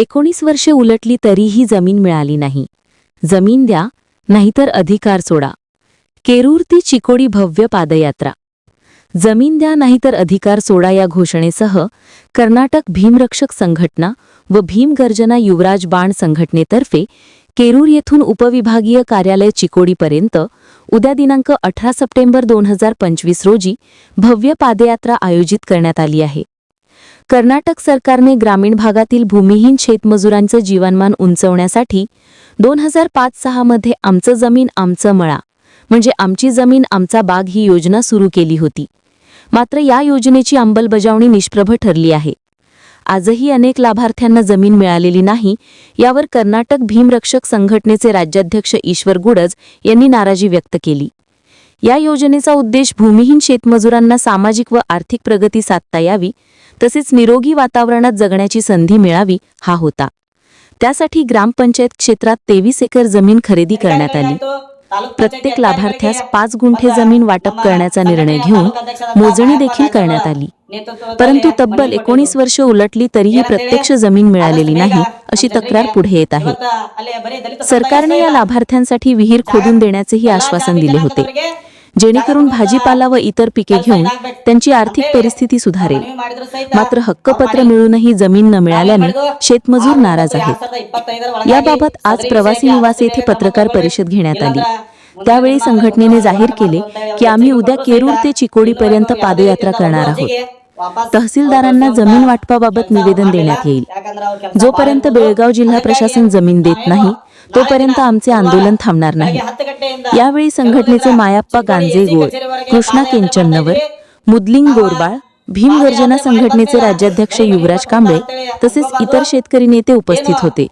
एकोणीस वर्षे उलटली तरीही जमीन मिळाली नाही. जमीन द्या नाहीतर अधिकार सोडा. केरूर ती चिकोडी भव्य पादयात्रा. जमीन द्या नाहीतर अधिकार सोडा या घोषणेसह कर्नाटक भीमरक्षक संघटना व भीमगर्जना युवराज बाण संघटनेतर्फे केरूर येथून उपविभागीय कार्यालय चिकोडीपर्यंत उद्या दिनांक अठरा सप्टेंबर दोन हजार पंचवीस रोजी भव्य पादयात्रा आयोजित करण्यात आली आहे. कर्नाटक सरकारने ग्रामीण भागातील भूमिहीन शेतमजुरांचं जीवनमान उंचवण्यासाठी दोन हजार पाच सहामध्ये आमचं जमीन आमचं मळा. म्हणजे आमची जमीन आमचा बाग ही योजना सुरू केली होती. मात्र या योजनेची अंमलबजावणी निष्प्रभ ठरली आहे. आजही अनेक लाभार्थ्यांना जमीन मिळालेली नाही यावर कर्नाटक भीमरक्षक संघटनेचे राज्याध्यक्ष ईश्वर गुडज यांनी नाराजी व्यक्त केली. या योजनेचा उद्देश भूमिहीन शेतमजुरांना सामाजिक व आर्थिक प्रगती साधता यावी तसेच निरोगी वातावरणात जगण्याची संधी मिळावी हा होता. त्यासाठी ग्रामपंचायत क्षेत्रात तेवीस एकर जमीन खरेदी करण्यात आली. प्रत्येक लाभार्थ्यास पाच गुंठे जमीन वाटप करण्याचा निर्णय घेऊन मोजणी देखील करण्यात आली. परंतु तब्बल एकोणीस वर्ष उलटली तरीही प्रत्यक्ष जमीन मिळालेली नाही अशी तक्रार पुढे येत आहे. सरकारने या लाभार्थ्यांसाठी विहीर खोदून देण्याचेही आश्वासन दिले होते. जेणेकरून भाजीपाला व इतर पिके घेऊन त्यांची आर्थिक परिस्थिती सुधारेल. मात्र हक्कपत्र मिळूनही जमीन न मिळाल्याने शेतमजूर नाराज आहेत. याबाबत आज प्रवासी निवास येथे पत्रकार परिषद घेण्यात आली. त्यावेळी संघटनेने जाहीर केले की आम्ही उद्या केरूर ते चिकोडीपर्यंत पादयात्रा करणार आहोत. तहसीलदारांना जमीन वाटपाबाबत निवेदन देण्यात येईल. जोपर्यंत बेळगाव जिल्हा प्रशासन जमीन देत नाही तोपर्यंत आमचे आंदोलन थांबणार नाही. यावेळी संघटनेचे मायाप्पा गांजेगोळ कृष्णा केंचन्नवर मुदलिंग गोरबाळ भीमगर्जना संघटनेचे राज्याध्यक्ष युवराज कांबळे तसेच इतर शेतकरी नेते उपस्थित होते.